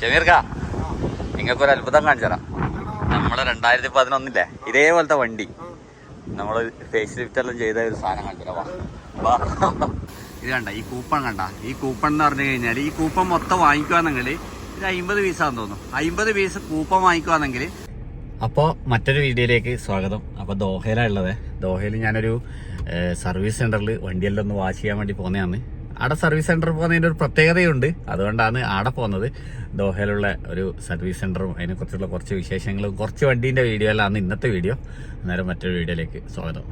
ഷമീർക്ക നിങ്ങൾക്കൊരു അത്ഭുതം കാണിച്ചുതരാം. നമ്മളെ രണ്ടായിരത്തി പതിനൊന്നില്ലേ ഇതേപോലത്തെ വണ്ടി. നമ്മൾ ഫേസ് ലിഫ്റ്റ് എല്ലാം ചെയ്ത ഒരു സാധനം കാണിച്ചുതരാം. വാ. ഇത് കണ്ട ഈ കൂപ്പൺ കണ്ട. ഈ കൂപ്പൺ എന്ന് പറഞ്ഞു കഴിഞ്ഞാൽ ഈ കൂപ്പൺ മൊത്തം വാങ്ങിക്കുവാണെങ്കിൽ ഇത് അമ്പത് പീസാന്ന് തോന്നുന്നു. അമ്പത് പീസ് കൂപ്പൺ വാങ്ങിക്കുവാണെങ്കിൽ അപ്പോൾ മറ്റൊരു വീഡിയോയിലേക്ക് സ്വാഗതം. അപ്പോൾ ദോഹയിലാണ് ഉള്ളത്. ദോഹയിൽ ഞാനൊരു സർവീസ് സെന്ററിൽ വണ്ടിയെല്ലാം ഒന്ന് വാഷ് ചെയ്യാൻ വേണ്ടി പോകുന്നതാണ് അവിടെ സർവീസ് സെന്ററിൽ പോകുന്നതിന്റെ ഒരു പ്രത്യേകതയുണ്ട്. അതുകൊണ്ടാണ് അവിടെ പോകുന്നത്. ദോഹയിലുള്ള ഒരു സർവീസ് സെന്ററും അതിനെക്കുറിച്ചുള്ള കുറച്ച് വിശേഷങ്ങളും കുറച്ച് വണ്ടീന്റെ വീഡിയോ അല്ല അന്ന് ഇന്നത്തെ വീഡിയോ അന്നേരം മറ്റൊരു വീഡിയോയിലേക്ക് സ്വാഗതം.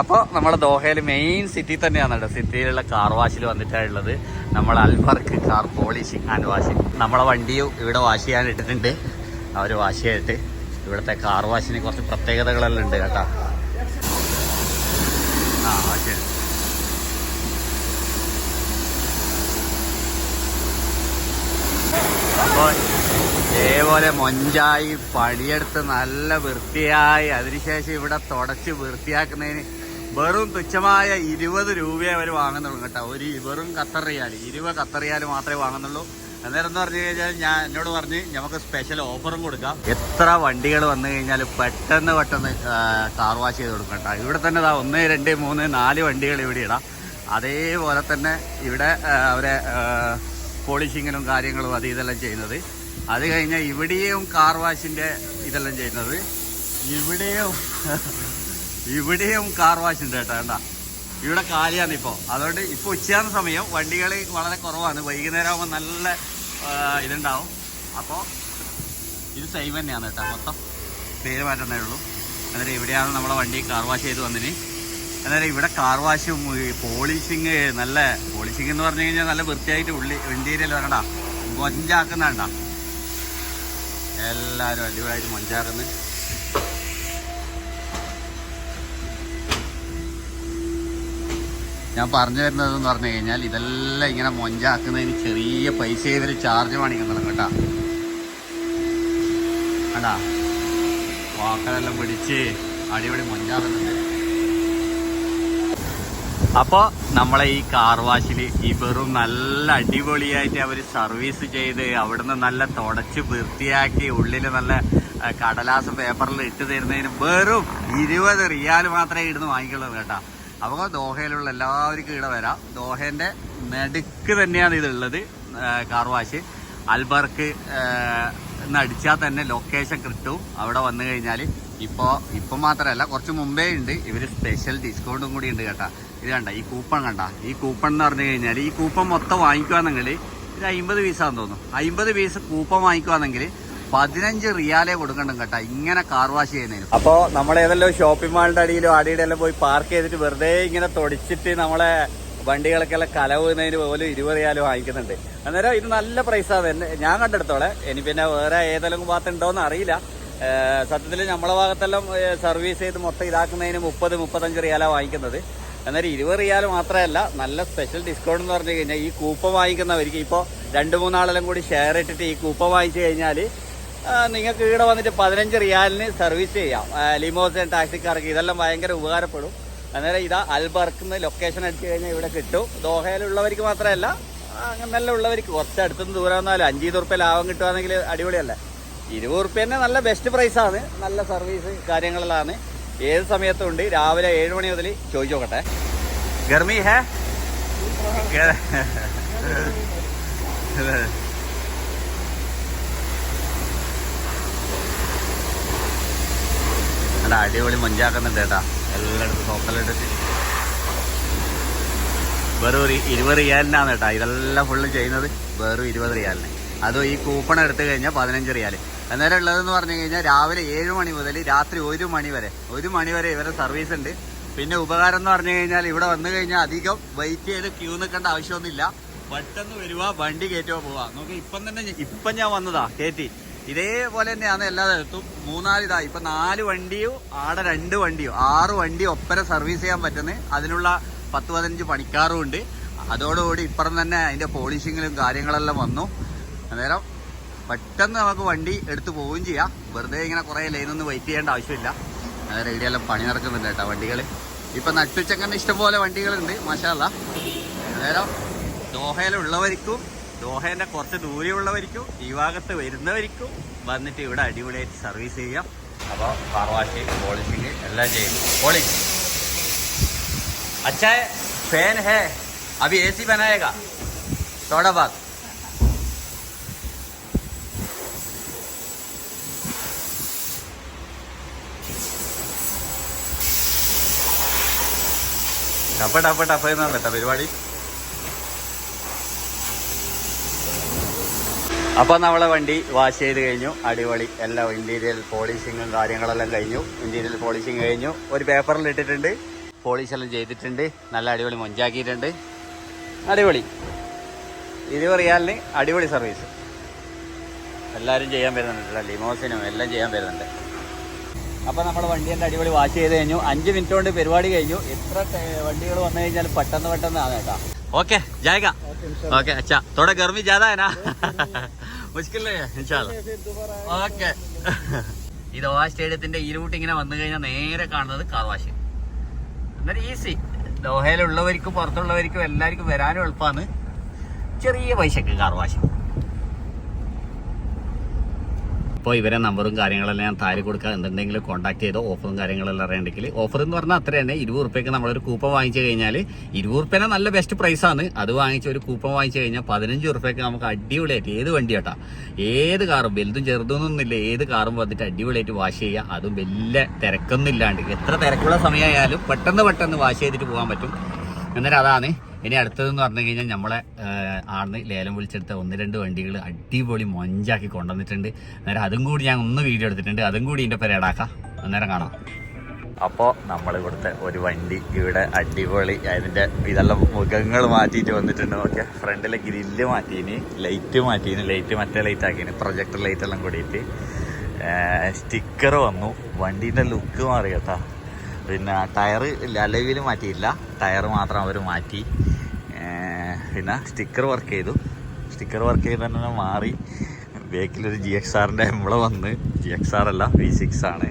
അപ്പോൾ നമ്മുടെ ദോഹയിൽ മെയിൻ സിറ്റി തന്നെയാണ് കേട്ടോ. സിറ്റിയിലുള്ള കാർ വാഷിൽ വന്നിട്ടാണുള്ളത്. നമ്മൾ അൽബർക്ക് കാർ പോളിഷിംഗ് ആൻഡ് വാഷിംഗ് നമ്മളെ വണ്ടിയും ഇവിടെ വാഷ് ചെയ്യാൻ ഇട്ടിട്ടുണ്ട്. അവർ വാഷ് ചെയ്തിട്ട് ഇവിടുത്തെ കാർ വാഷിന് കുറച്ച് പ്രത്യേകതകളെല്ലാം ഉണ്ട് കേട്ടോ. ആ ചെയ്ത് അപ്പോൾ ഇതേപോലെ മൊഞ്ചായി പണിയെടുത്ത് നല്ല വൃത്തിയായി അതിനുശേഷം ഇവിടെ തുടച്ച് വൃത്തിയാക്കുന്നതിന് വെറും തുച്ഛമായ ഇരുപത് രൂപയെ അവർ വാങ്ങുന്നുള്ളൂ കേട്ടോ. ഒരു വെറും കത്തറിയാൽ ഇരുപത് കത്തറിയാൽ മാത്രമേ വാങ്ങുന്നുള്ളൂ. അന്നേരം എന്ന് പറഞ്ഞു കഴിഞ്ഞാൽ ഞാൻ എന്നോട് പറഞ്ഞ് നമുക്ക് സ്പെഷ്യൽ ഓഫറും കൊടുക്കാം. എത്ര വണ്ടികൾ വന്നു കഴിഞ്ഞാൽ പെട്ടെന്ന് പെട്ടെന്ന് കാർ വാഷ് ചെയ്ത് കൊടുക്കണ്ട ഇവിടെ തന്നെ ഇതാ ഒന്ന് രണ്ട് മൂന്ന് നാല് വണ്ടികൾ ഇവിടെ ഇടാം. അതേപോലെ തന്നെ ഇവിടെ അവരെ പോളിഷിങ്ങിനും കാര്യങ്ങളും അത് ഇതെല്ലാം ചെയ്യുന്നത്. അത് കഴിഞ്ഞാൽ ഇവിടെയും കാർ വാഷിന്റെ ഇതെല്ലാം ചെയ്യുന്നത്. ഇവിടെയും ഇവിടെയും കാർ വാഷ് ഉണ്ട് കേട്ടോ വേണ്ട ഇവിടെ കാലിയാണ് ഇപ്പോൾ അതുകൊണ്ട് ഇപ്പോൾ ഉച്ചയാകുന്ന സമയം വണ്ടികൾ വളരെ കുറവാണ്. വൈകുന്നേരം ആകുമ്പോൾ നല്ല ഇതുണ്ടാവും. അപ്പോൾ ഇത് സെയിം തന്നെയാണ് കേട്ടോ. മൊത്തം പേര് മാറ്റുന്നേ ഉള്ളൂ. അന്നേരം ഇവിടെയാണ് നമ്മളെ വണ്ടി കാർ വാഷ് ചെയ്ത് വന്നിന്. അന്നേരം ഇവിടെ കാർ വാഷും പോളിഷിങ് നല്ല പോളിഷിങ് എന്ന് പറഞ്ഞു കഴിഞ്ഞാൽ നല്ല വൃത്തിയായിട്ട് ഉള്ളി ഇന്റീരിയൽ വരണ്ട. മൊഞ്ചാക്കുന്നുണ്ട എല്ലാവരും അടിപൊളിയായിട്ട് മൊഞ്ചാക്കുന്നു. ഞാൻ പറഞ്ഞു വരുന്നതെന്ന് പറഞ്ഞു കഴിഞ്ഞാൽ ഇതെല്ലാം ഇങ്ങനെ മൊഞ്ചാക്കുന്നതിന് ചെറിയ പൈസ ഇവർ ചാർജ് കാണിക്കുന്നുണ്ട് കേട്ടാ. അടാ വാക്കലെല്ലാം പിടിച്ച് അടിപൊളി മൊഞ്ചാക്കുന്നുണ്ട്. അപ്പോൾ നമ്മളെ ഈ കാർ വാഷിൽ ഈ വെറും നല്ല അടിപൊളിയായിട്ട് അവർ സർവീസ് ചെയ്ത് അവിടുന്ന് നല്ല തുടച്ച് വൃത്തിയാക്കി ഉള്ളിൽ നല്ല കടലാസ് പേപ്പറിൽ ഇട്ട് തരുന്നതിന് വെറും ഇരുപത് റിയാൽ മാത്രമേ ഇടുന്ന് വാങ്ങിക്കുള്ളൂ കേട്ടോ. അപ്പോൾ ദോഹയിലുള്ള എല്ലാവർക്കും ഇവിടെ വരാം. ദോഹേന്റെ നടുക്ക് തന്നെയാണ് ഇതുള്ളത് കാർ വാഷ് അൽബർക്ക് എന്ന് അടിച്ചാൽ തന്നെ ലൊക്കേഷൻ കിട്ടും. അവിടെ വന്നു കഴിഞ്ഞാൽ ഇപ്പോൾ ഇപ്പം മാത്രമല്ല കുറച്ച് മുമ്പേ ഉണ്ട്. ഇവർ സ്പെഷ്യൽ ഡിസ്കൗണ്ടും കൂടി ഉണ്ട് കേട്ടാ. ഇത് കണ്ട ഈ കൂപ്പൺ കണ്ട. ഈ കൂപ്പൺ എന്ന് പറഞ്ഞു കഴിഞ്ഞാൽ ഈ കൂപ്പൺ മൊത്തം വാങ്ങിക്കുകയാണെങ്കിൽ ഇത് അമ്പത് പീസാന്ന് തോന്നുന്നു. അമ്പത് പീസ് കൂപ്പൺ വാങ്ങിക്കുവാണെങ്കിൽ പതിനഞ്ച് റിയാലേ കൊടുക്കണം കേട്ടാ. ഇങ്ങനെ കാർ വാഷ് ചെയ്യുന്നതിന്. അപ്പോൾ നമ്മൾ ഏതെല്ലാം ഷോപ്പിംഗ് മാളിന്റെ അടിയിലോ അടിയുടെ എല്ലാം പോയി പാർക്ക് ചെയ്തിട്ട് വെറുതെ ഇങ്ങനെ തൊടിച്ചിട്ട് നമ്മളെ വണ്ടികളൊക്കെല്ലാം കലവുന്നതിന് പോലും ഇരുപത് റിയാലും വാങ്ങിക്കുന്നുണ്ട്. അന്നേരം ഇത് നല്ല പ്രൈസാണ് ഞാൻ കണ്ടെടുത്തോളെ. ഇനി പിന്നെ വേറെ ഏതെങ്കിലും ഉണ്ടോന്ന് അറിയില്ല. സത്യത്തിൽ നമ്മളെ ഭാഗത്തെല്ലാം സർവീസ് ചെയ്ത് മൊത്തം ഇതാക്കുന്നതിന് മുപ്പത് മുപ്പത്തഞ്ച് റിയാലാണ് വാങ്ങിക്കുന്നത്. എന്നാലും ഇരുപത് റിയാൽ മാത്രമല്ല നല്ല സ്പെഷ്യൽ ഡിസ്കൗണ്ട് എന്ന് പറഞ്ഞു കഴിഞ്ഞാൽ ഈ കൂപ്പൺ വാങ്ങിക്കുന്നവർക്ക് ഇപ്പോൾ രണ്ട് മൂന്നാളെല്ലാം കൂടി ഷെയർ ഇട്ടിട്ട് ഈ കൂപ്പൺ വാങ്ങിച്ചു കഴിഞ്ഞാൽ നിങ്ങൾക്ക് ഇവിടെ വന്നിട്ട് പതിനഞ്ച് റിയാലിന് സർവീസ് ചെയ്യാം. ലിമോസൻ ടാക്സിക്കാർക്ക് ഇതെല്ലാം ഭയങ്കര ഉപകാരപ്പെടും. അന്നേരം ഇതാ അൽബർക്കുന്ന ലൊക്കേഷൻ അടിച്ചു കഴിഞ്ഞാൽ ഇവിടെ കിട്ടും. ദോഹയിലുള്ളവർക്ക് മാത്രമല്ല അങ്ങനെ നല്ല ഉള്ളവർക്ക് കുറച്ച് അടുത്തുനിന്ന് ദൂരം വന്നാലും അഞ്ച് റുപ്യ ലാഭം കിട്ടുകയാണെങ്കിൽ അടിപൊളിയല്ലേ. ഇരുപത് റുപ്യ തന്നെ നല്ല ബെസ്റ്റ് പ്രൈസാണ് നല്ല സർവീസ് കാര്യങ്ങളിലാണ് ഏത് സമയത്തും ഉണ്ട്. രാവിലെ ഏഴ് മണി മുതൽ ചോദിച്ചു നോക്കട്ടെ. ഗർമി ഹേ? അല്ല അടിപൊളി മഞ്ചാക്കുന്നുണ്ട് കേട്ടാ. എല്ലായിടത്തും സോക്കലിട്ടിട്ട് വെറും ഒരു ഇരുപത് റിയാലിനാണ് കേട്ടാ. ഇതെല്ലാം ഫുള്ള് ചെയ്യുന്നത് വെറും ഇരുപത് റിയാലിന്. അതും ഈ കൂപ്പൺ എടുത്തു കഴിഞ്ഞാൽ പതിനഞ്ച് റിയാൽ അന്നേരം ഉള്ളതെന്ന് പറഞ്ഞു കഴിഞ്ഞാൽ രാവിലെ ഏഴ് മണി മുതൽ രാത്രി ഒരു മണി വരെ. ഒരു മണി വരെ ഇവരെ സർവീസ് ഉണ്ട്. പിന്നെ ഉപകാരം എന്ന് പറഞ്ഞു കഴിഞ്ഞാൽ ഇവിടെ വന്നു കഴിഞ്ഞാൽ അധികം വെയിറ്റ് ചെയ്ത് ക്യൂ നിൽക്കേണ്ട ആവശ്യമൊന്നുമില്ല. പെട്ടെന്ന് വരുവാ വണ്ടി കയറ്റുക പോവാ. നോക്കി ഇപ്പം തന്നെ ഇപ്പം ഞാൻ വന്നതാ കയറ്റി ഇതേപോലെ തന്നെയാണ് എല്ലാ മൂന്നാൽ ഇതാ ഇപ്പൊ നാല് വണ്ടിയോ ആടെ രണ്ട് വണ്ടിയോ ആറ് വണ്ടി ഒപ്പര സർവീസ് ചെയ്യാൻ പറ്റുന്ന അതിനുള്ള പത്ത് പതിനഞ്ച് പണിക്കാറും ഉണ്ട്. അതോടുകൂടി ഇപ്പുറം തന്നെ അതിന്റെ പോളിഷിങ്ങിലും കാര്യങ്ങളെല്ലാം വന്നു. അന്നേരം പെട്ടെന്ന് നമുക്ക് വണ്ടി എടുത്തു പോവുകയും ചെയ്യാം. വെറുതെ ഇങ്ങനെ കുറേ ലൈനൊന്നും വെയിറ്റ് ചെയ്യേണ്ട ആവശ്യമില്ല. അതായത് ഇവിടെയെല്ലാം പണി നടക്കുന്നുണ്ട് കേട്ടോ വണ്ടികൾ ഇപ്പൊ നട്ടുച്ചക്കന്നെ ഇഷ്ടംപോലെ വണ്ടികളുണ്ട് മാഷാല്ല അന്നേരം ദോഹയിലുള്ളവർക്കും ദോഹേന്റെ കുറച്ച് ദൂരെയുള്ളവർക്കും ഈ ഭാഗത്ത് വരുന്നവർക്കും വന്നിട്ട് ഇവിടെ അടിപൊളിയായിട്ട് സർവീസ് ചെയ്യാം. അപ്പോൾ കാർ പോളിഷിങ് എല്ലാം ചെയ്യും. പോളിഷ് അച്ഛേ ഫേൻ ഹേ. അഭി എ സി ബനായക തോടാ ഭാഗത്ത് ടപ്പ ടപ്പ ടപ്പ എന്നാണ് കേട്ടോ പരിപാടി? അപ്പോൾ നമ്മളെ വണ്ടി വാഷ് ചെയ്ത് കഴിഞ്ഞു. അടിപൊളി. എല്ലാം ഇന്റീരിയൽ പോളിഷിങ്ങും കാര്യങ്ങളെല്ലാം കഴിഞ്ഞു. ഇന്റീരിയൽ പോളിഷിങ് കഴിഞ്ഞു. ഒരു പേപ്പറിൽ ഇട്ടിട്ടുണ്ട്. പോളിഷ് എല്ലാം ചെയ്തിട്ടുണ്ട്. നല്ല അടിപൊളി മൊഞ്ചാക്കിയിട്ടുണ്ട്. അടിപൊളി. ഇരുപത് റിയാലിന് അടിപൊളി സർവീസ് എല്ലാവരും ചെയ്യാൻ വരുന്നുണ്ട് ലിമോസിനും എല്ലാം ചെയ്യാൻ വരുന്നുണ്ട്. അപ്പോൾ നമ്മൾ വണ്ടീന്റെ അടിപൊളി വാഷ് ചെയ്ത് കഴിഞ്ഞു. അഞ്ച് മിനിറ്റ് കൊണ്ട് പരിപാടി കഴിഞ്ഞു. എത്ര വണ്ടികൾ വന്നു കഴിഞ്ഞാൽ പെട്ടെന്ന് പെട്ടെന്ന് ആണ് കേട്ടോ ഓക്കെ ജായക ഓക്കെ അച്ഛാ തോടെ ഗർമി ജ്യാദാ है ना मुश्किल नहीं है इंशाल्लाह ഓക്കെ ഈ ദോഹ സ്റ്റേഡിയത്തിന്റെ ഇരുകൂട്ട് ഇങ്ങനെ വന്നു കഴിഞ്ഞാൽ നേരെ കാണുന്നത് കാർവാശ് അന്നേരം ഈസി ദോഹയിലുള്ളവർക്കും പുറത്തുള്ളവർക്കും എല്ലാവർക്കും വരാനും എളുപ്പമാണ് ചെറിയ പൈസക്ക് കാർവാശ് അപ്പോൾ ഇവരെ നമ്പറും കാര്യങ്ങളെല്ലാം ഞാൻ താഴെ കൊടുക്കുക. എന്തുണ്ടെങ്കിലും കോൺടാക്ട് ചെയ്തോ ഓഫറും കാര്യങ്ങളെല്ലാം അറിയണ്ടെങ്കിൽ ഓഫർ എന്ന് പറഞ്ഞാൽ അത്ര തന്നെ. ഇരുപത് റുപ്യക്ക് നമ്മളൊരു കൂപ്പൺ വാങ്ങിച്ചു കഴിഞ്ഞാൽ ഇരുപത് റുപ്യനെ നല്ല ബെസ്റ്റ് പ്രൈസാണ് അത് വാങ്ങിച്ച് ഒരു കൂപ്പൺ വാങ്ങിച്ചു കഴിഞ്ഞാൽ പതിനഞ്ച് റുപ്യക്ക് നമുക്ക് അടിപൊളിയായിട്ട് ഏത് വണ്ടി കേട്ടാ ഏത് കാറും വലുതും ചെറുതൊന്നുമില്ല. ഏത് കാറും വന്നിട്ട് അടിപൊളിയായിട്ട് വാഷ് ചെയ്യുക. അതും വലിയ തിരക്കൊന്നും ഇല്ലാണ്ട് എത്ര തിരക്കുള്ള സമയമായാലും പെട്ടെന്ന് പെട്ടെന്ന് വാഷ് ചെയ്തിട്ട് പോകാൻ പറ്റും. എന്നിട്ട് അതാണ് ഇനി അടുത്തതെന്ന് പറഞ്ഞു കഴിഞ്ഞാൽ നമ്മളെ ആടുന്ന് ലേലം വിളിച്ചെടുത്ത ഒന്ന് രണ്ട് വണ്ടികൾ അടിപൊളി മൊഞ്ചാക്കി കൊണ്ടുവന്നിട്ടുണ്ട്. അന്നേരം അതും കൂടി ഞാൻ ഒന്ന് വീഡിയോ എടുത്തിട്ടുണ്ട്. അതും കൂടി ഇതിന്റെ പേരേടാക്കാം. അന്നേരം കാണാം. അപ്പോൾ നമ്മൾ ഇവിടുത്തെ ഒരു വണ്ടി ഇവിടെ അടിപൊളി. അതിന്റെ ഇതെല്ലാം മുഖങ്ങൾ മാറ്റിയിട്ട് വന്നിട്ടുണ്ട്. നോക്കിയാൽ ഫ്രണ്ടിലെ ഗ്രില്ല് മാറ്റീന് ലൈറ്റ് മാറ്റീന് ലൈറ്റ് മറ്റേ ലൈറ്റ് ആക്കിന് പ്രൊജക്ടർ ലൈറ്റ് എല്ലാം കൂടിയിട്ട് സ്റ്റിക്കർ വന്നു. വണ്ടീന്റെ ലുക്ക് മാറി കേട്ടോ. പിന്നെ ടയർ അലവിൽ മാറ്റിയില്ല. ടയർ മാത്രം അവർ മാറ്റി. പിന്നെ സ്റ്റിക്കർ വർക്ക് ചെയ്തു. സ്റ്റിക്കർ വർക്ക് ചെയ്ത് തന്നെ മാറി. ബേക്കിലൊരു ജി എക്സ് ആറിന്റെ എംബ്ലം വന്ന്. ജി എക്സ് ആർ അല്ല വി സിക്സ് ആണ്.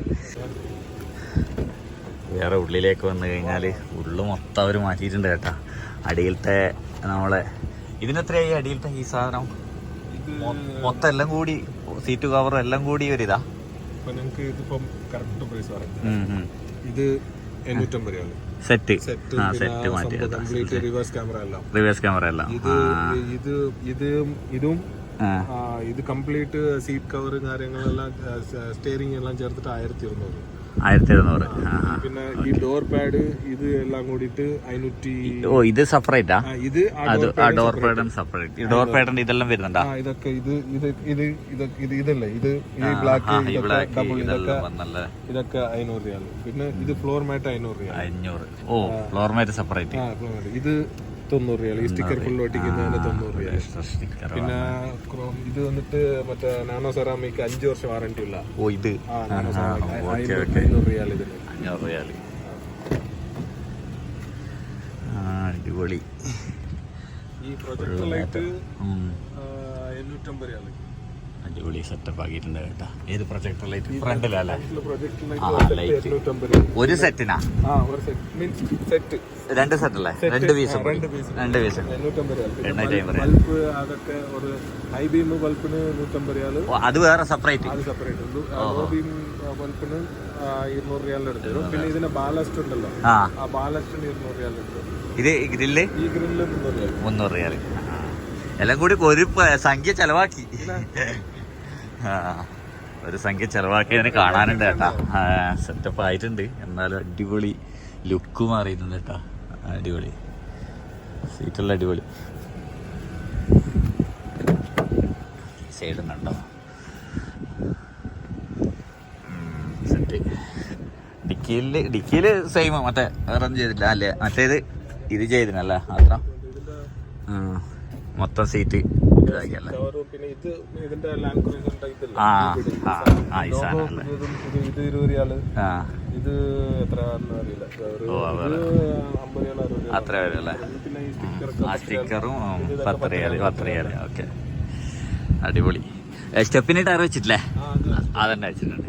വേറെ ഉള്ളിലേക്ക് വന്നു കഴിഞ്ഞാൽ ഉള്ളു മൊത്തം അവർ മാറ്റിയിട്ടുണ്ട് കേട്ടാ. അടിയിലത്തെ നമ്മളെ ഇതിനെത്രയായി അടിയിലത്തെ ഈ സാധനം? മൊത്തം എല്ലാം കൂടി സീറ്റ് കവർ എല്ലാം കൂടി ഒരിതാ? ഇതാ ഇതിപ്പം കറക്റ്റ് പ്രൈസ് പറയാം. ഇത് സെറ്റ്. സെറ്റ് ആ സെറ്റ് മാറ്റി റിവേഴ്സ് ക്യാമറ അല്ല ഇത് ഇത് ഇത് ഇത് കംപ്ലീറ്റ് സീറ്റ് കവർ കാര്യങ്ങളെല്ലാം സ്റ്റിയറിംഗ് എല്ലാം ചേർത്തിട്ട് ആയിരത്തി ഇരുന്നൂറ് ആയിരത്തി എഴുന്നൂറ്. പിന്നെ ഈ ഡോർ പാഡ് ഇത് എല്ലാം കൂടിയിട്ട് അഞ്ഞൂറ്റി ഓ ഇത് സെപ്പറേറ്റാ ഇത് അത് ആ ഡോർ പാഡും സെപ്പറേറ്റ് ഈ ഡോർ പേഡൻ ഇതെല്ലാം വരുന്നുണ്ടാ? ഇതൊക്കെ ഇത് ഇത് ഇത് ഇതൊക്കെ ഇത് ഇതല്ലേ? ഇത് ഈ ബ്ലാക്ക് ഇതൊക്കെ ഇതൊക്കെ ഇതൊക്കെ അഞ്ഞൂറ് റിയാൽ പിന്നെ ഇത് ഫ്ലോർ മാറ്റ് അഞ്ഞൂറ് റിയാൽ അഞ്ഞൂറ്. ഓ ഫ്ലോർ മാറ്റ് സെപ്പറേറ്റ് ഇത് തൊണ്ണൂറ് റിയാൽ. ഈ സ്റ്റിക്കർ ഫുൾ ഒട്ടിക്കുന്നതിന് തൊണ്ണൂറ് റിയാൽ. പിന്നെ ഇത് വന്നിട്ട് മറ്റേ നാനോ സെറാമിക് അഞ്ച് വർഷം വാറണ്ടി ഉള്ള. ഓ ഇത്? അഞ്ഞൂറ് റിയാൽ ഇതിന്. അഞ്ഞൂറ് അടിപൊളി. ഈ പ്രൊജക്ട് ലൈറ്റ്. എണ്ണൂറ്റമ്പത് റിയാൽ. അടിപൊളി സെറ്റപ്പ് ആക്കിയിട്ടുണ്ട് കേട്ടോ. ഏത് പ്രൊജക്ടർ ലൈറ്റ് ഫ്രണ്ടിലല്ലേ ഒരു സെറ്റിനാ സെറ്റ് രണ്ട് സെറ്റ് അല്ലേ? രണ്ട് പീസ് രണ്ട് പീസ് എണ്ണൂറ്റി അതൊക്കെ ഒരു ഹൈ ബീം ബൾബിന് നൂറ്റമ്പത് റിയാൽ ഓ അത് വേറെ സെപ്പറേറ്റ് അത് സെപ്പറേറ്റ് ലോ ബീം ബൾബിന് ഇരുന്നൂറ് റിയാലിന് എടുത്തു പിന്നെ ബാലസ്റ്റ് ഉണ്ടല്ലോ. ആ. ആ ബാലസ്റ്റിന് ഇരുന്നൂറ് റിയാലിന് എടുത്തു ഇത് ഗ്രില്ല് ഈ ഗ്രില്ല് മുന്നൂറ് റിയാൽ മുന്നൂറ് റിയാൽ എല്ലാം കൂടി ഒരു സംഖ്യ ചെലവാക്കി. ഒരു സംഖ്യ ചെലവാക്കി അതിനെ കാണാനുണ്ട് കേട്ടാ. സെറ്റപ്പ് ആയിട്ടുണ്ട്. എന്നാലും അടിപൊളി ലുക്ക് മാറിയിട്ടുണ്ട് കേട്ടാ. അടിപൊളി. സീറ്റെല്ലാം അടിപൊളി. സൈഡ് ഉണ്ടോ? സെറ്റ് ഡിക്കിയിൽ ഡിക്കിയിൽ സെയിം മറ്റേ വേറെ ഒന്നും ചെയ്തില്ല അല്ലേ? മറ്റേത് ഇത് ചെയ്തിനല്ലേ? മാത്രം? മൊത്തം സീറ്റ് ആ. ആ ആ ഈ സാധനം അത്ര സ്റ്റിക്കറും പത്ത് റിയാൽ പത്ത് റിയാൽ ഓക്കെ. അടിപൊളി. സ്റ്റെപ്പിന് ടയർ വെച്ചിട്ടില്ലേ? അതന്നെ വെച്ചിട്ടുണ്ട്.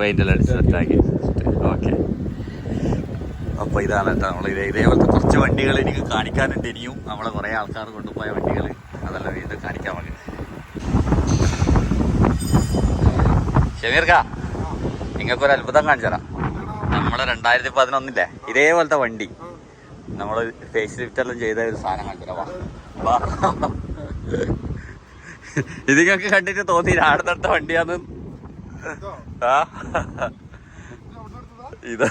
പെയിന്റ് എല്ലാം അടിച്ച് സെറ്റാക്കി. ഓക്കെ. അപ്പൊ ഇതാണ് കേട്ടോ നമ്മൾ ഇതേ ഇതേപോലത്തെ കുറച്ച് വണ്ടികൾ എനിക്ക് കാണിക്കാനുണ്ട്. ഇനിയും നമ്മളെ കുറേ ആൾക്കാർ കൊണ്ടുപോയ വണ്ടികൾ അതെല്ലാം വീണ്ടും കാണിക്കാൻ വേണ്ടി ഷമീർക്ക നിങ്ങൾക്കൊരു അത്ഭുതം കാണിച്ചു തരാം. നമ്മളെ രണ്ടായിരത്തി പതിനൊന്നില്ലേ ഇതേപോലത്തെ വണ്ടി. നമ്മൾ ഫേസ് ലിഫ്റ്റ് എല്ലാം ചെയ്ത ഒരു സാധനം കാണിച്ചു തരാം. വാ ഇത് നിങ്ങൾക്ക് കണ്ടിട്ട് തോന്നി ആടുന്നടുത്ത വണ്ടിയാന്ന്. ആ? ഇത്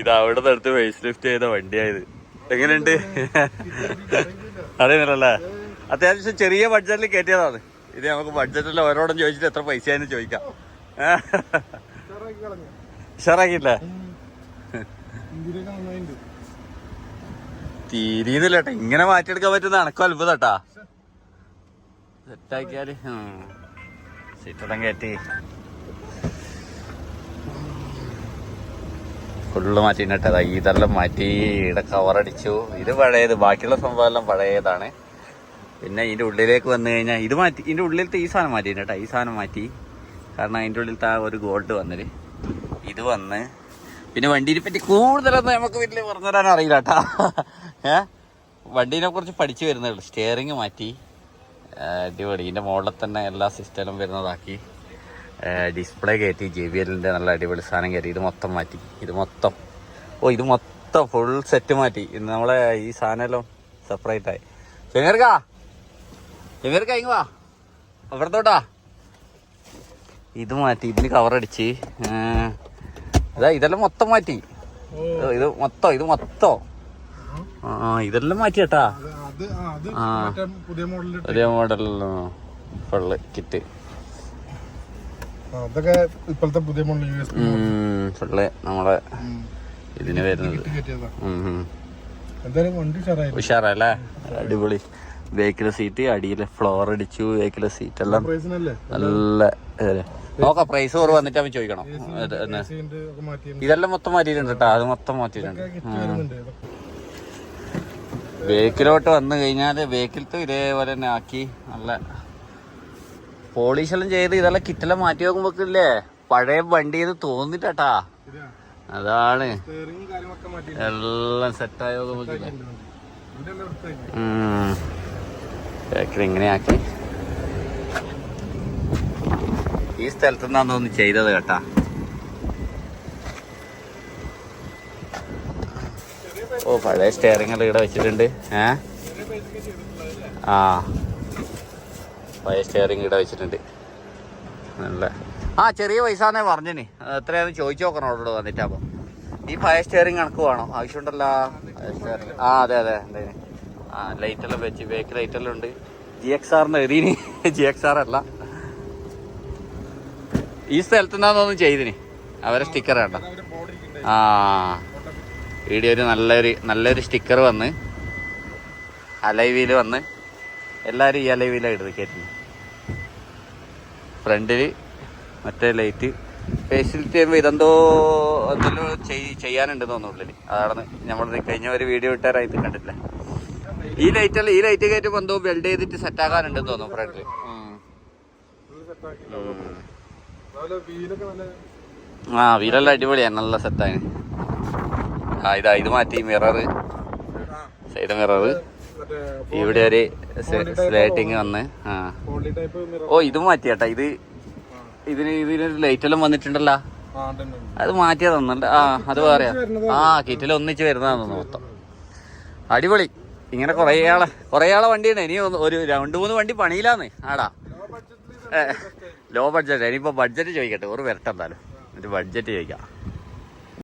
ഇത് അവിടെ എടുത്ത് ഫേസ് ലിഫ്റ്റ് ചെയ്ത വണ്ടിയായത് എങ്ങനെയുണ്ട്? അറിയുന്നില്ലല്ലേ? അത്യാവശ്യം ചെറിയ ബഡ്ജറ്റിൽ കയറ്റിയതാണ്. ഇത് നമുക്ക് ബഡ്ജറ്റിൽ ഓരോടും ചോദിച്ചിട്ട് എത്ര പൈസ പൈസയാന്ന് ചോദിക്കാം. ഉഷാറാക്കിയില്ലേ. തീരീന്നില്ല കേട്ടോ ഇങ്ങനെ മാറ്റിയെടുക്കാൻ പറ്റുന്ന അനക്കും അത്ഭുതം കേട്ടാ സെറ്റാക്കിയാൽ സീറ്റെല്ലാം കയറ്റി. ഫുള്ള് മാറ്റിട്ടതാ ഇതെല്ലാം മാറ്റി ഇവിടെ കവറടിച്ചു. ഇത് പഴയത് ബാക്കിയുള്ള സംഭവം എല്ലാം പഴയതാണ്. പിന്നെ ഇതിന്റെ ഉള്ളിലേക്ക് വന്നു കഴിഞ്ഞാൽ ഇത് മാറ്റി ഇതിന്റെ ഉള്ളിലത്തെ ഈ സാധനം മാറ്റി കേട്ടോ ഈ സാധനം മാറ്റി. കാരണം അതിന്റെ ഉള്ളിലത്തെ ആ ഒരു ഗോൾഡ് വന്നത് ഇത് വന്ന് പിന്നെ വണ്ടീനെ പറ്റി കൂടുതലൊന്നും നമുക്ക് വീട്ടിൽ പറഞ്ഞു തരാൻ അറിയില്ല കേട്ടാ ഏ? വണ്ടീനെ കുറിച്ച് പഠിച്ചു വരുന്നേ ഉള്ളൂ. സ്റ്റിയറിങ് മാറ്റി. അടിപൊളി. ഇതിന്റെ മുകളിൽ തന്നെ എല്ലാ സിസ്റ്റലും വരുന്നതാക്കി. ഡിസ്പ്ലേ കയറ്റി ജെ ബി എല്ലിന്റെ നല്ല അടിപൊളി സാധനം കയറ്റി. ഇത് മൊത്തം മാറ്റി. ഇത് മൊത്തം. ഓ ഇത് മൊത്തം ഫുൾ സെറ്റ് മാറ്റി. ഇന്ന് നമ്മളെ ഈ സാധനമെല്ലാം സെപ്പറേറ്റ് ആയി. ചെങ്ങർക്കാ ചെങ്ങർക്കാ ഇങ്ങ് വാ. അവിടത്തോട്ടാ. ഇത് മാറ്റി. ഇതിന് കവറടിച്ച് അതാ ഇതെല്ലാം മൊത്തം മാറ്റി. ഇത് മൊത്തം ഇത് മൊത്തം. ആ ഇതെല്ലാം മാറ്റി കേട്ടാ ആ, പുതിയ മോഡലിൽ ഫുള്ള് കിറ്റ് അതൊക്കെ ഇപ്പോഴത്തെ പുതിയ മോഡൽ യു എസ് ഫുള്ള് നമ്മളെ ഇതിന് വരുന്നത്. എന്തായാലും വണ്ടി ഉഷാറായി. ഉഷാറല്ലേ? അടിപൊളി. ബേക്കിലെ സീറ്റ് അടിയിലെ ഫ്ലോർ അടിച്ചു ബേക്കിലെ സീറ്റ് എല്ലാം. നല്ല? നോക്കാം പ്രൈസ് കുറവ് വന്നിട്ട് അവൻ ചോദിക്കണം. ഇതെല്ലാം മൊത്തം മാറ്റിയിട്ടുണ്ട് കേട്ടോ അത് മൊത്തം മാറ്റിയിട്ടുണ്ട്. ബേക്കിലോട്ട് വന്നു കഴിഞ്ഞാൽ ബേക്കിലത്തെ ഇതേപോലെ തന്നെ ആക്കി. നല്ല പോളിഷെല്ലാം ചെയ്ത് ഇതെല്ലാം കിറ്റെല്ലാം മാറ്റി നോക്കുമ്പോക്കില്ലേ പഴയ വണ്ടി എന്ന് തോന്നിട്ടാ അതാണ്. എല്ലാം സെറ്റായി നോക്കുമ്പോക്കില്ലേ ഇങ്ങനെ ഈ സ്ഥലത്ത് നിന്നാന്ന് തോന്നി ചെയ്തത് കേട്ടാ. ഓ പഴയ സ്റ്റിയറിംഗ് എല്ലാം ഇവിടെ വെച്ചിട്ടുണ്ട്. ഏ? ആ. പഴയ സ്റ്റിയറിംഗ് ഇവിടെ വെച്ചിട്ടുണ്ട്. നല്ല. ആ ചെറിയ പൈസ പറഞ്ഞിനി. എത്രയാണെന്ന് ചോദിച്ചു നോക്കണം അവരോട് വന്നിട്ട് അപ്പം. ഈ പഴയ സ്റ്റിയറിംഗ് കണക്ക് വേണം? ആവശ്യമുണ്ടല്ലോ. ആ അതെ അതെ അതെ. ആ ലൈറ്റ് എല്ലാം വെച്ച് ബേക്ക് ലൈറ്റ് എല്ലാം ഉണ്ട്. ജി എക്സ് ആറിന്റെ എഴുതിനി. ജി എക്സ് ആർ അല്ല. ഈ സ്ഥലത്ത് നിന്നാന്നൊന്നും ചെയ്തിനി. അവരെ സ്റ്റിക്കർ വേണ്ട ആ. വീഡിയോ ഒരു നല്ലൊരു നല്ലൊരു സ്റ്റിക്കർ വന്ന്. അലൈവിയിൽ വന്ന്. എല്ലാവരും ഈ അലൈവിലാണ് ഇടുന്നത് കയറ്റുന്നു ഫ്രണ്ടിൽ മറ്റേ ലൈറ്റ് ഫെസിലിറ്റി ചെയ്യുമ്പോൾ ഇതെന്തോ എന്തെല്ലോ ചെയ്യാനുണ്ട് തോന്നുന്നുള്ളിൽ അതാണ് നമ്മൾ കഴിഞ്ഞ ഒരു വീഡിയോ ഇട്ടാരാ ഇത് കണ്ടിട്ടില്ല? ഈ ലൈറ്റ് അല്ല ഈ ലൈറ്റ് കയറ്റുമ്പോൾ എന്തോ വെൽഡ് ചെയ്തിട്ട് സെറ്റ് ആക്കാനുണ്ടെന്ന് തോന്നുന്നു ഫ്രണ്ടിൽ ആ വീലെല്ലാം അടിപൊളിയാണ് നല്ല സെറ്റാണ് ആ ഇതാ ഇത് മാറ്റി മിറർ സൈഡ് മിറർ മറ്റേ ഇവിടെ ഒരു സ്ലേറ്റിങ് വന്ന്. ആ. ഓ ഇത് മാറ്റിയാട്ടാ. ഇത് ഇതിന് ഇതിനൊരു ലൈറ്റ് എല്ലാം വന്നിട്ടുണ്ടല്ലോ. അത് മാറ്റിയാ തന്നുണ്ട് ആ അത് പറയാ ആ കിറ്റിൽ ഒന്നിച്ച് വരുന്നതാണെന്ന് മൊത്തം. അടിപൊളി. ഇങ്ങനെ കുറേ ആളെ കുറേ ആളെ വണ്ടിയാണ് ഇനി ഒരു രണ്ട് മൂന്ന് വണ്ടി പണിയിലാന്ന് ആടാ. ലോ ബഡ്ജറ്റ് ഇനിയിപ്പോ ബഡ്ജറ്റ് ചോദിക്കട്ടെ. ഒരു വരട്ടെന്തായാലും ഒരു ബഡ്ജറ്റ് ചോദിക്കാം.